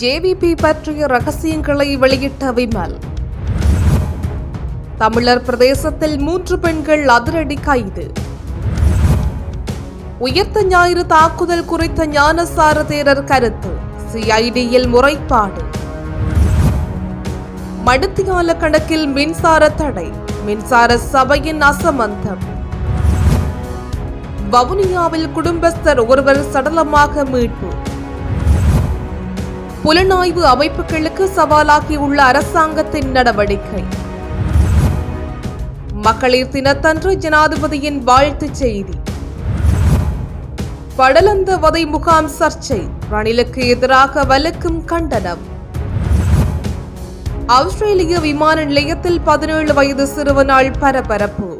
JVP பற்றிய ரகசியங்களை வெளியிட்ட விமல். தமிழர் பிரதேசத்தில் மூன்று பெண்கள் அதிரடி கைது. உயர்த்த ஞாயிறு தாக்குதல் குறித்த ஞானசார தேரர் கருத்து. சிஐடியில் முறைப்பாடு. மடுத்தியால கணக்கில் மின்சார தடை. மின்சார சபையின் அசமந்தம். வவுனியாவில் குடும்பஸ்தர் ஒருவர் சடலமாக மீட்பு. புலனாய்வு அமைப்புகளுக்கு சவாலாகியுள்ள அரசாங்கத்தின் நடவடிக்கை. மகளிர் தினத்தன்று ஜனாதிபதியின் வாழ்த்துச் செய்தி. படலந்த வதை முகாம் சர்ச்சை ரணிலுக்கு எதிராக வலுக்கும் கண்டனம். ஆஸ்திரேலிய விமான நிலையத்தில் பதினேழு வயது சிறுவனால் பரபரப்பு.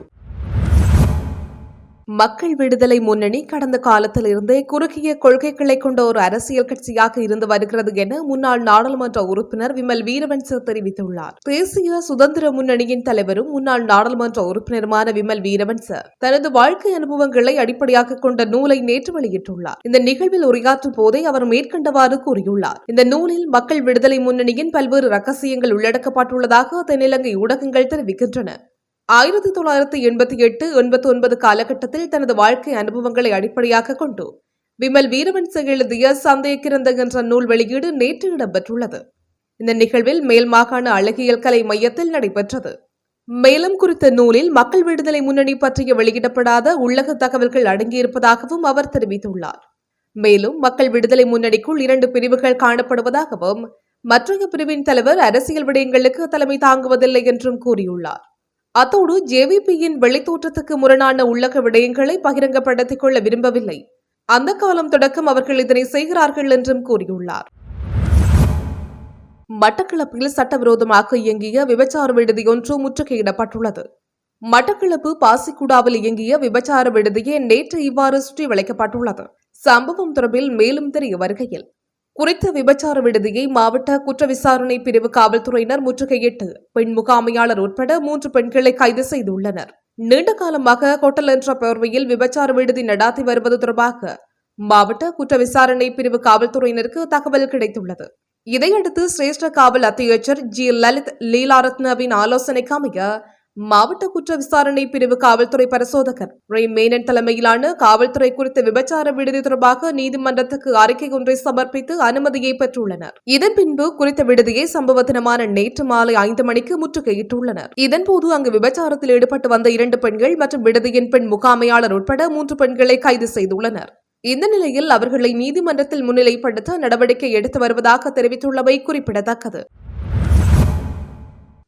மக்கள் விடுதலை முன்னணி கடந்த காலத்தில் இருந்தே குறுகிய கொள்கைகளை கொண்ட ஒரு அரசியல் கட்சியாக இருந்து வருகிறது என முன்னாள் நாடாளுமன்ற உறுப்பினர் விமல் வீரவன்ச தெரிவித்துள்ளார். தேசிய சுதந்திர முன்னணியின் தலைவரும் முன்னாள் நாடாளுமன்ற உறுப்பினருமான விமல் வீரவன்ச தனது வாழ்க்கை அனுபவங்களை அடிப்படையாக கொண்ட நூலை நேற்று வெளியிட்டுள்ளார். இந்த நிகழ்வில் உரையாற்றும் போதே அவர் மேற்கண்டவாறு கூறியுள்ளார். இந்த நூலில் மக்கள் விடுதலை முன்னணியின் பல்வேறு ரகசியங்கள் உள்ளடக்கப்பட்டுள்ளதாக தென்னிலங்கை ஊடகங்கள் தெரிவிக்கின்றன. ஆயிரத்தி தொள்ளாயிரத்தி எண்பத்தி எட்டு எண்பத்தி ஒன்பது காலகட்டத்தில் தனது வாழ்க்கை அனுபவங்களை அடிப்படையாக கொண்டு விமல் வீரவன்ச எழுதிய சந்தேகிரந்த என்ற நூல் வெளியீடு நேற்று இடம்பெற்றுள்ளது. இந்த நிகழ்வில் மேல் மாகாண அழகியல் கலை மையத்தில் நடைபெற்றது. மேலும் குறித்த நூலில் மக்கள் விடுதலை முன்னணி பற்றிய வெளியிடப்படாத உள்ளக தகவல்கள் அடங்கியிருப்பதாகவும் அவர் தெரிவித்துள்ளார். மேலும் மக்கள் விடுதலை முன்னணிக்குள் இரண்டு பிரிவுகள் காணப்படுவதாகவும் மற்றொரு பிரிவின் தலைவர் அரசியல் விடயங்களுக்கு தலைமை தாங்குவதில்லை என்றும் கூறியுள்ளார். அத்தோடு ஜேவிபியின் வெளித்தோற்றத்துக்கு முரணான உள்ளக விடயங்களை பகிரங்கப்படுத்திக் கொள்ள விரும்பவில்லை. அந்த காலம் தொடக்கம் அவர்கள் இதனை செய்கிறார்கள் என்றும் கூறியுள்ளார். மட்டக்களப்பில் சட்டவிரோதமாக இயங்கிய விபச்சார விடுதியொன்று முற்றுகையிடப்பட்டுள்ளது. மட்டக்களப்பு பாசிக்குடாவில் இயங்கிய விபச்சார விடுதியே நேற்று இவ்வாறு சுற்றி வளைக்கப்பட்டுள்ளது சம்பவம் தொடர்பில் மேலும் தெரிய வருகையில் குறித்த விபச்சார விடுதியை மாவட்ட குற்ற விசாரணை பிரிவு காவல்துறையினர் முற்றுகையிட்டு பெண் முகாமையாளர் உட்பட மூன்று பெண்களை கைது செய்துள்ளனர். நீண்ட காலமாக கொட்டல் என்ற போர்வையில் விபச்சார விடுதி நடாத்தி வருவது தொடர்பாக மாவட்ட குற்ற விசாரணை பிரிவு காவல்துறையினருக்கு தகவல் கிடைத்துள்ளது. இதையடுத்து சிரேஷ்ட காவல் அத்தியட்சர் ஜி. லலித் லீலாரத்னவின் ஆலோசனைக்கு அமைய மாவட்ட குற்ற விசாரணை பிரிவு காவல்துறை பரிசோதகர். ரே மேனன் தலைமையிலான காவல்துறை குறித்த விபச்சார விடுதி தொடர்பாக நீதிமன்றத்துக்கு அறிக்கை ஒன்றை சமர்ப்பித்து அனுமதியை பெற்றுள்ளனர். இதன் பின்பு குறித்த விடுதியை சம்பவ தினமான நேற்று மாலை ஐந்து மணிக்கு முற்றுகையிட்டுள்ளனர். இதன்போது அங்கு விபச்சாரத்தில் ஈடுபட்டு வந்த இரண்டு பெண்கள் மற்றும் விடுதியின் பெண் முகாமையாளர் உட்பட மூன்று பெண்களை கைது செய்துள்ளனர். இந்த நிலையில் அவர்களை நீதிமன்றத்தில் முன்னிலைப்படுத்த நடவடிக்கை எடுத்து வருவதாக தெரிவித்துள்ளவை குறிப்பிடத்தக்கது.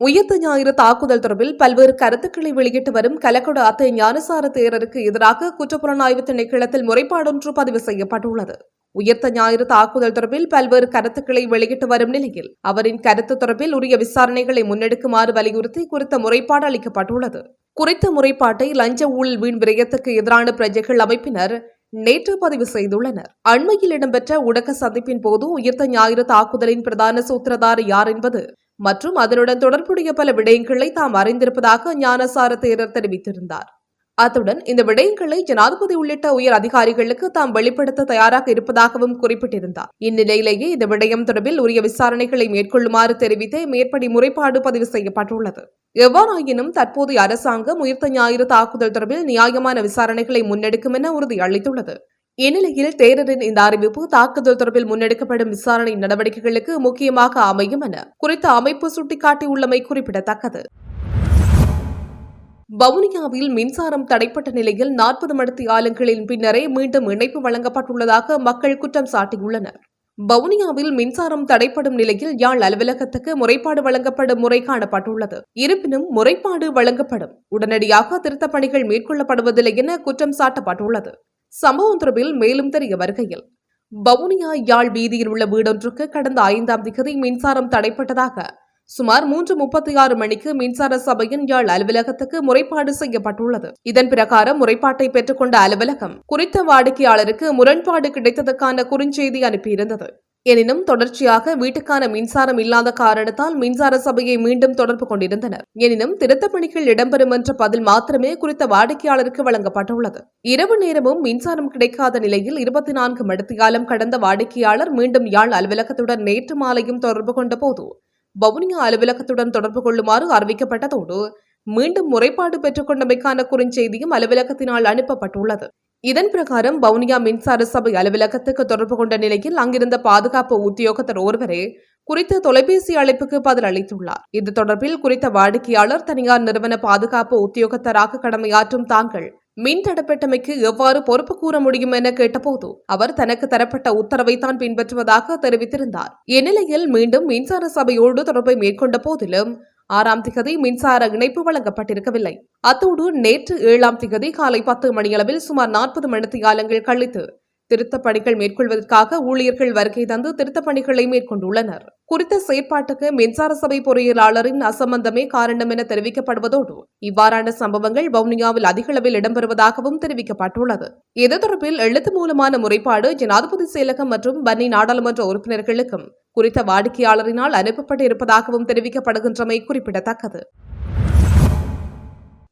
உயர்த்த ஞாயிறு தாக்குதல் தொடர்பில் பல்வேறு கருத்துக்களை வெளியிட்டு வரும் கலக்கொட அத்தை ஞானசார தேரருக்கு எதிராக குற்றப்புலனாய்வு திணைக்களத்தில் முறைப்பாடொன்று பதிவு செய்யப்பட்டுள்ளது. உயர்த்த ஞாயிறு தாக்குதல் தொடர்பில் பல்வேறு கருத்துக்களை வெளியிட்டு வரும் நிலையில் அவரின் கருத்து தொடர்பில் உரிய விசாரணைகளை முன்னெடுக்குமாறு வலியுறுத்தி குறித்த முறைப்பாடு அளிக்கப்பட்டுள்ளது. குறித்த முறைப்பாட்டை லஞ்ச ஊழல் வீண் விரயத்துக்கு எதிரான பிரஜைகள் அமைப்பினர் நேற்று பதிவு செய்துள்ளனர். அண்மையில் இடம்பெற்ற ஊடக சந்திப்பின் போது உயர்த்த ஞாயிறு தாக்குதலின் பிரதான சூத்திரதார் யார் என்பது மற்றும் அதனுடன் தொடர்புடைய பல விடயங்களை தாம் அறிந்திருப்பதாக ஞானசார தேரர் தெரிவித்திருந்தார். அத்துடன் இந்த விடயங்களை ஜனாதிபதி உள்ளிட்ட உயர் அதிகாரிகளுக்கு தாம் வெளிப்படுத்த தயாராக இருப்பதாகவும் குறிப்பிட்டிருந்தார். இந்நிலையிலேயே இந்த விடயம் தொடர்பில் உரிய விசாரணைகளை மேற்கொள்ளுமாறு தெரிவித்தே மேற்படி முறைப்பாடு பதிவு செய்யப்பட்டுள்ளது. எவ்வாறாயினும் தற்போதைய அரசாங்கம் உயிர்த்த ஞாயிறு தாக்குதல் தொடர்பில் நியாயமான விசாரணைகளை முன்னெடுக்கும் என உறுதியளித்துள்ளது. இந்நிலையில் தேரரின் இந்த அறிவிப்பு தாக்குதல் தொடர்பில் முன்னெடுக்கப்படும் விசாரணை நடவடிக்கைகளுக்கு முக்கியமாக அமையும் என குறித்த அமைப்பு சுட்டிக்காட்டியுள்ளமை குறிப்பிடத்தக்கது. வவுனியாவில் மின்சாரம் தடைப்பட்ட நிலையில் நாற்பது மடத்தி ஆலங்களின் பின்னரே மீண்டும் இணைப்பு வழங்கப்பட்டுள்ளதாக மக்கள் குற்றம் சாட்டியுள்ளனர். வவுனியாவில் மின்சாரம் தடைப்படும் நிலையில் யாழ் அலுவலகத்துக்கு முறைப்பாடு வழங்கப்படும் முறை காணப்பட்டுள்ளது. இருப்பினும் முறைப்பாடு வழங்கப்படும். உடனடியாக திருத்தப் பணிகள் மேற்கொள்ளப்படுவதில்லை என குற்றம் சாட்டப்பட்டுள்ளது. சம்பவம் தொடர்பில் மேலும் தெரிய வருகையில் வவுனியா யாழ் வீதியில் உள்ள வீடொன்றுக்கு கடந்த ஐந்தாம் திகதி மின்சாரம் தடைப்பட்டதாக சுமார் மூன்று முப்பத்தி ஆறு மணிக்கு மின்சார சபையின் யாழ் அலுவலகத்துக்கு முறைப்பாடு செய்யப்பட்டுள்ளது. இதன் பிரகாரம் முறைப்பாட்டை பெற்றுக்கொண்ட அலுவலகம் குறித்த வாடிக்கையாளருக்கு முரண்பாடு கிடைத்ததற்கான குறுஞ்செய்தி அனுப்பியிருந்தது. எனினும் தொடர்ச்சியாக வீட்டுக்கான மின்சாரம் இல்லாத காரணத்தால் மின்சார சபையை மீண்டும் தொடர்பு கொண்டிருந்தனர். எனினும் திருத்தப் பணிகள் இடம்பெறும் என்ற பதில் மாத்திரமே குறித்த வாடிக்கையாளருக்கு வழங்கப்பட்டுள்ளது. இரவு நேரமும் மின்சாரம் கிடைக்காத நிலையில் இருபத்தி நான்கு மணித்தியாலம் கடந்த வாடிக்கையாளர் மீண்டும் யாழ் அலுவலகத்துடன் நேற்று மாலையும் தொடர்பு கொண்ட போது வவுனியா அலுவலகத்துடன் தொடர்பு கொள்ளுமாறு அறிவிக்கப்பட்டதோடு மீண்டும் முறைப்பாடு பெற்றுக்கொண்டமைக்கான குறுஞ்செய்தியும் அலுவலகத்தினால் அனுப்பப்பட்டுள்ளது. இதன் பிரகாரம் வவுனியா மின்சார சபை அலுவலகத்துக்கு தொடர்பு கொண்ட நிலையில் அங்கிருந்த பாதுகாப்பு உத்தியோகத்தர் ஒருவரே குறித்த தொலைபேசி அழைப்புக்கு பதில் அளித்துள்ளார். இது தொடர்பில் குறித்த வாடிக்கையாளர் தனியார் நிறுவன பாதுகாப்பு உத்தியோகத்தராக கடமையாற்றும் தாங்கள் மின் தடப்பட்டமைக்கு எவ்வாறு பொறுப்பு கூற முடியும் என கேட்டபோது அவர் தனக்கு தரப்பட்ட உத்தரவை தான் பின்பற்றுவதாக தெரிவித்திருந்தார். இந்நிலையில் மீண்டும் மின்சார சபையோடு தொடர்பை மேற்கொண்ட போதிலும் ஆறாம் திகதி மின்சார இணைப்பு வழங்கப்பட்டிருக்கவில்லை. அத்தோடு நேற்று ஏழாம் திகதி காலை பத்து மணியளவில் சுமார் நாற்பது மணித்தியாலங்கள் கழித்து திருத்தப் பணிகள் மேற்கொள்வதற்காக ஊழியர்கள் வருகை தந்து திருத்தப் பணிகளை மேற்கொண்டுள்ளனர். குறித்த செயற்பாட்டுக்கு மின்சார சபை பொறியியலாளரின் அசம்பந்தமே காரணம் என தெரிவிக்கப்படுவதோடு இவ்வாறான சம்பவங்கள் வவுனியாவில் அதிகளவில் இடம்பெறுவதாகவும் தெரிவிக்கப்பட்டுள்ளது. இது தொடர்பில் எழுத்து மூலமான முறைப்பாடு ஜனாதிபதி செயலகம் மற்றும் பன்னி நாடாளுமன்ற உறுப்பினர்களுக்கும் குறித்த வாடிக்கையாளரினால் அனுப்பப்பட்டு இருப்பதாகவும் தெரிவிக்கப்படுகின்றமை குறிப்பிடத்தக்கது.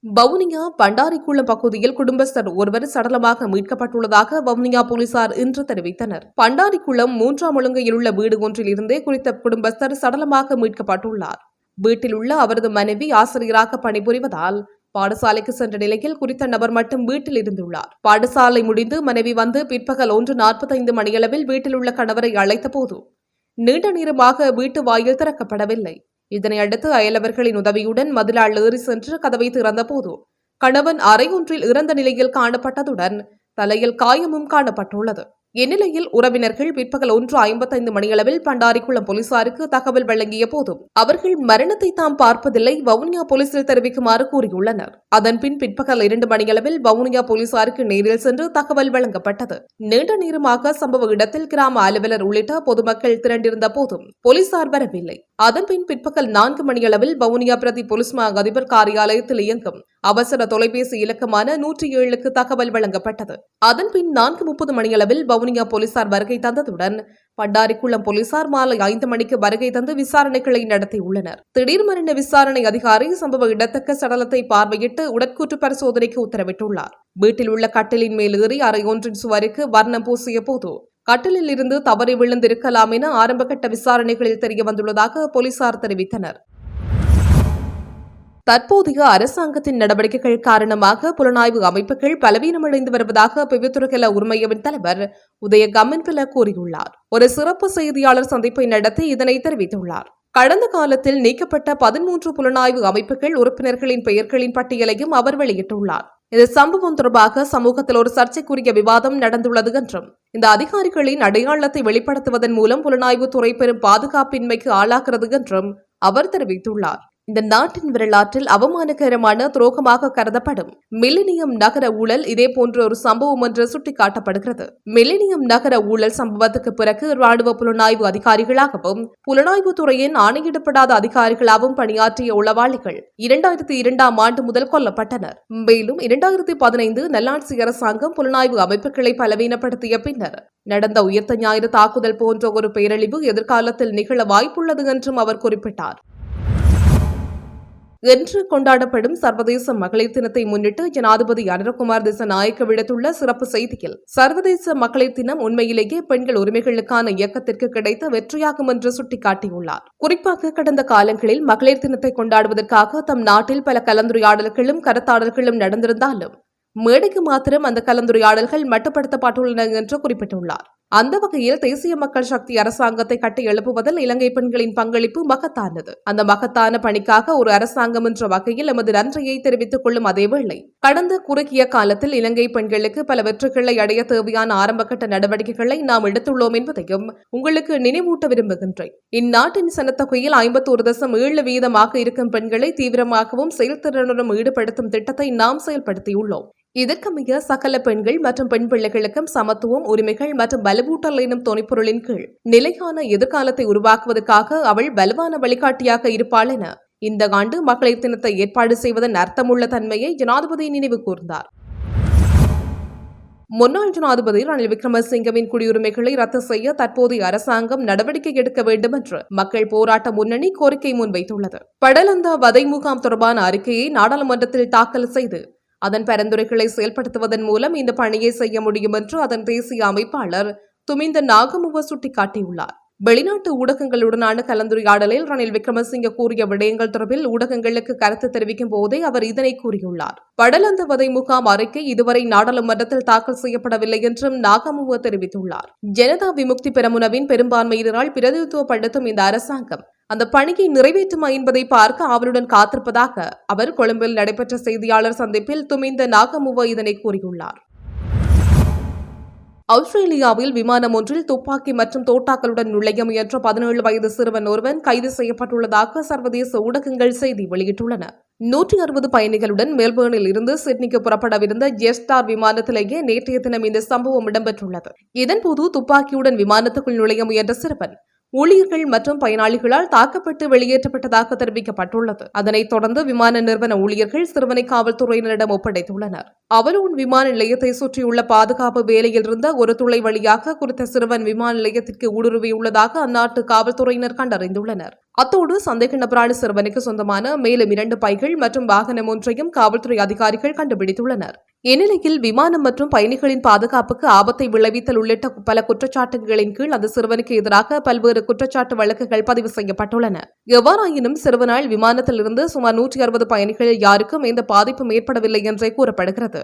வவுனியா பண்டாரிக்குளம் பகுதியில் குடும்பஸ்தர் ஒருவர் சடலமாக மீட்கப்பட்டுள்ளதாக வவுனியா போலீசார் இன்று தெரிவித்தனர். பண்டாரிக்குளம் மூன்றாம் ஒழுங்கையில் உள்ள வீடு ஒன்றில் இருந்தே குறித்த குடும்பஸ்தர் சடலமாக மீட்கப்பட்டுள்ளார். வீட்டில் உள்ள அவரது மனைவி ஆசிரியராக பணிபுரிவதால் பாடசாலைக்கு சென்ற நிலையில் குறித்த நபர் மட்டும் வீட்டில் இருந்துள்ளார். பாடசாலை முடிந்து மனைவி வந்து பிற்பகல் ஒன்று நாற்பத்தைந்து மணியளவில் வீட்டில் உள்ள கணவரை அழைத்த போது நீண்ட நேரமாக வீட்டு வாயில் திறக்கப்படவில்லை. இதனை அடுத்து அயலவர்களின் உதவியுடன் மதிலாள் ஏறி சென்று கதவை திறந்தபோது கணவன் அறை ஒன்றில் இறந்த நிலையில் காணப்பட்டதுடன் தலையில் காயமும் காணப்பட்டுள்ளது. இந்நிலையில் உறவினர்கள் பிற்பகல் ஒன்று ஐம்பத்தைந்து மணியளவில் பண்டாரிக்குளம் போலீசாருக்கு தகவல் வழங்கிய போதும் அவர்கள் மரணத்தை தாம் பார்ப்பதில்லை வவுனியா போலீசில் தெரிவிக்குமாறு கூறியுள்ளனர். அதன்பின் பிற்பகல் இரண்டு மணியளவில் வவுனியா போலீசாருக்கு நேரில் சென்று தகவல் வழங்கப்பட்டது. நீண்ட நேரமாக சம்பவ இடத்தில் கிராம அலுவலர் உள்ளிட்ட பொதுமக்கள் திரண்டிருந்த போதும் போலீசார் வரவில்லை. அதன்பின் பிற்பகல் நான்கு மணியளவில் வவுனியா பிரதி போலீஸ் மா அதிபர் காரியாலயத்தில் இயங்கும் அவசர தொலைபேசி இலக்கமான நூற்றி ஏழுக்கு தகவல் வழங்கப்பட்டது. அதன்பின் நான்கு முப்பது மணியளவில் வவுனியா போலீசார் வருகை தந்ததுடன் பண்டாரிக்குளம் போலீசார் மாலை ஐந்து மணிக்கு வருகை தந்து விசாரணைகளை நடத்தியுள்ளனர். திடீர் மரண விசாரணை அதிகாரி சம்பவ இடத்தக்க சடலத்தை பார்வையிட்டு உடற்கூற்று பரிசோதனைக்கு உத்தரவிட்டுள்ளார். வீட்டில் உள்ள கட்டிலின் மேல் ஏறி அறை ஒன்றின் சுவருக்கு வர்ணம் பூசிய போது கட்டிலில் இருந்து தவறி விழுந்திருக்கலாம் என ஆரம்பகட்ட விசாரணைகளில் தெரிய வந்துள்ளதாக போலீசார் தெரிவித்தனர். தற்போதைய அரசாங்கத்தின் நடவடிக்கைகள் காரணமாக புலனாய்வு அமைப்புகள் பலவீனமடைந்து வருவதாக பிவித்துருகல உரிமையவின் தலைவர் உதய கம்மன்பில கூறியுள்ளார். ஒரு சிறப்பு செய்தியாளர் சந்திப்பை நடத்தி இதனை தெரிவித்துள்ளார். கடந்த காலத்தில் நீக்கப்பட்ட பதிமூன்று புலனாய்வு அமைப்புகள் உறுப்பினர்களின் பெயர்களின் பட்டியலையும் அவர் வெளியிட்டுள்ளார். இந்த சம்பவம் தொடர்பாக சமூகத்தில் ஒரு சர்ச்சைக்குரிய விவாதம் நடந்துள்ளது என்றும் இந்த அதிகாரிகளின் அடையாளத்தை வெளிப்படுத்துவதன் மூலம் புலனாய்வு துறை பெரும் பாதுகாப்பின்மைக்கு ஆளாகிறது என்றும் அவர் தெரிவித்துள்ளார். இந்த நாட்டின் வரலாற்றில் அவமானகரமான துரோகமாக கருதப்படும் மில்லினியம் நகர ஊழல் இதே போன்ற ஒரு சம்பவம் என்று சுட்டிக்காட்டப்படுகிறது. மில்லினியம் நகர ஊழல் சம்பவத்துக்கு பிறகு ராணுவ புலனாய்வு அதிகாரிகளாகவும் புலனாய்வு துறையின் ஆணையிடப்படாத அதிகாரிகளாகவும் பணியாற்றிய உளவாளிகள் இரண்டாயிரத்தி இரண்டாம் ஆண்டு முதல் கொல்லப்பட்டனர். மேலும் இரண்டாயிரத்தி பதினைந்து நல்லாட்சி அரசாங்கம் புலனாய்வு அமைப்புகளை பலவீனப்படுத்திய பின்னர் நடந்த உயர்த்த ஞாயிறு தாக்குதல் போன்ற ஒரு பேரழிவு எதிர்காலத்தில் நிகழ வாய்ப்புள்ளது என்றும் அவர் குறிப்பிட்டார். இன்று கொண்டாடப்படும் சர்வதேச மகளிர் தினத்தை முன்னிட்டு ஜனாதிபதி அனுரகுமார் திசநாயக்க விடுத்துள்ள சிறப்பு செய்தியில் சர்வதேச மகளிர் தினம் உண்மையிலேயே பெண்கள் உரிமைகளுக்கான இயக்கத்திற்கு கிடைத்த வெற்றியாகும் என்று சுட்டிக்காட்டியுள்ளார். குறிப்பாக கடந்த காலங்களில் மகளிர் தினத்தை கொண்டாடுவதற்காக தம் நாட்டில் பல கலந்துரையாடல்களும் கருத்தாடல்களும் நடந்திருந்தாலும் மேடைக்கு மாத்திரம் அந்த கலந்துரையாடல்கள் மட்டுப்படுத்தப்பட்டுள்ளன என்று குறிப்பிட்டுள்ளார். அந்த வகையில் தேசிய மக்கள் சக்தி அரசாங்கத்தை கட்டி எழுப்புவதில் இலங்கை பெண்களின் பங்களிப்பு மகத்தானது. அந்த மகத்தான பணிக்காக ஒரு அரசாங்கம் என்ற வகையில் எமது நன்றியை தெரிவித்துக் கொள்ளும் அதேவேளை கடந்த குறுகிய காலத்தில் இலங்கை பெண்களுக்கு பல வெற்றிகளை அடைய தேவையான ஆரம்பகட்ட நடவடிக்கைகளை நாம் எடுத்துள்ளோம் என்பதையும் உங்களுக்கு நினைவூட்ட விரும்புகின்றேன். இந்நாட்டின் சனத்தொகையில் ஐம்பத்தோரு தசம் ஏழு வீதமாக இருக்கும் பெண்களை தீவிரமாகவும் செயல்திறனுடன் ஈடுபடுத்தும் திட்டத்தை நாம் செயல்படுத்தியுள்ளோம். இதற்கமைய சகல பெண்கள் மற்றும் பெண் பிள்ளைகளுக்கும் சமத்துவம் உரிமைகள் மற்றும் வலுவூட்டல் எனும் துணைப்பொருளின் கீழ் நிலையான எதிர்காலத்தை உருவாக்குவதற்காக அவள் வலுவான வழிகாட்டியாக இருப்பாள் என இந்த ஆண்டு மகளிர் தினத்தை ஏற்பாடு செய்வதன் அர்த்தமுள்ள தன்மையை ஜனாதிபதி நினைவு கூர்ந்தார். முன்னாள் ஜனாதிபதி ரணில் விக்ரமசிங்கவின் குடியுரிமைகளை ரத்து செய்ய தற்போதைய அரசாங்கம் நடவடிக்கை எடுக்க வேண்டும் என்று மக்கள் போராட்ட முன்னணி கோரிக்கை முன்வைத்துள்ளது. படலந்தா வதை முகாம் தொடர்பான அறிக்கையை நாடாளுமன்றத்தில் தாக்கல் செய்து அதன் பரிந்துரைகளை செயல்படுத்துவதன் மூலம் இந்த பணியை செய்ய முடியும் என்று அதன் தேசிய அமைப்பாளர் துமிந்த நாகமுவ சுட்டிக்காட்டியுள்ளார். வெளிநாட்டு ஊடகங்களுடனான கலந்துரையாடலில் ரணில் விக்ரமசிங்க கூறிய விடயங்கள் தொடர்பில் ஊடகங்களுக்கு கருத்து தெரிவிக்கும் போதே அவர் இதனை கூறியுள்ளார். படலந்த வதை முகாம் அறிக்கை இதுவரை நாடாளுமன்றத்தில் தாக்கல் செய்யப்படவில்லை என்றும் நாகமுவ தெரிவித்துள்ளார். ஜனதா விமுக்தி பெரமுனவின் பெரும்பான்மையினரால் பிரதிநிதித்துவப்படுத்தும் இந்த அரசாங்கம் அந்த பணியை நிறைவேற்றுமா என்பதை பார்க்க ஆவலுடன் காத்திருப்பதாக அவர் கொழும்பில் நடைபெற்ற செய்தியாளர் சந்திப்பில் துமிந்த நாகமுவ இதனை கூறியுள்ளார். ஆஸ்திரேலியாவில் விமானம் ஒன்றில் துப்பாக்கி மற்றும் தோட்டாக்களுடன் நுழைய முயன்ற பதினேழு வயது சிறுவன் ஒருவன் கைது செய்யப்பட்டுள்ளதாக சர்வதேச ஊடகங்கள் செய்தி வெளியிட்டுள்ளன. நூற்றி அறுபது பயணிகளுடன் மெல்பேர்னில் இருந்து சிட்னிக்கு புறப்படவிருந்த ஜெஸ்டார் விமானத்திலேயே நேற்றைய தினம் இந்த சம்பவம் இடம்பெற்றுள்ளது. இதன்போது துப்பாக்கியுடன் விமானத்துக்குள் நுழைய முயன்ற சிறுவன் ஊழியர்கள் மற்றும் பயனாளிகளால் தாக்கப்பட்டு வெளியேற்றப்பட்டதாக தெரிவிக்கப்பட்டுள்ளது. அதனைத் தொடர்ந்து விமான நிறுவன ஊழியர்கள் சிறுவனை காவல்துறையினரிடம் ஒப்படைத்துள்ளனர். அவலூன் விமான நிலையத்தை சுற்றியுள்ள பாதுகாப்பு வேலையில் இருந்த ஒரு துளை வழியாக குறித்த சிறுவன் விமான நிலையத்திற்கு ஊடுருவியுள்ளதாக அந்நாட்டு காவல்துறையினர் கண்டறிந்துள்ளனர். அத்தோடு சந்தேக நபரான சிறுவனுக்கு சொந்தமான மேலும் இரண்டு பைகள் மற்றும் வாகனம் ஒன்றையும் காவல்துறை அதிகாரிகள் கண்டுபிடித்துள்ளனர். இந்நிலையில் விமானம் மற்றும் பயணிகளின் பாதுகாப்புக்கு ஆபத்தை விளைவித்தல் உள்ளிட்ட பல குற்றச்சாட்டுகளின் கீழ் அந்த சிறுவனுக்கு எதிராக பல்வேறு குற்றச்சாட்டு வழக்குகள் பதிவு செய்யப்பட்டுள்ளன. எவ்வாறாயினும் சிறுவனால் விமானத்திலிருந்து சுமார் நூற்றி அறுபது பயணிகளில் யாருக்கும் எந்த பாதிப்பும் ஏற்படவில்லை என்றே கூறப்படுகிறது.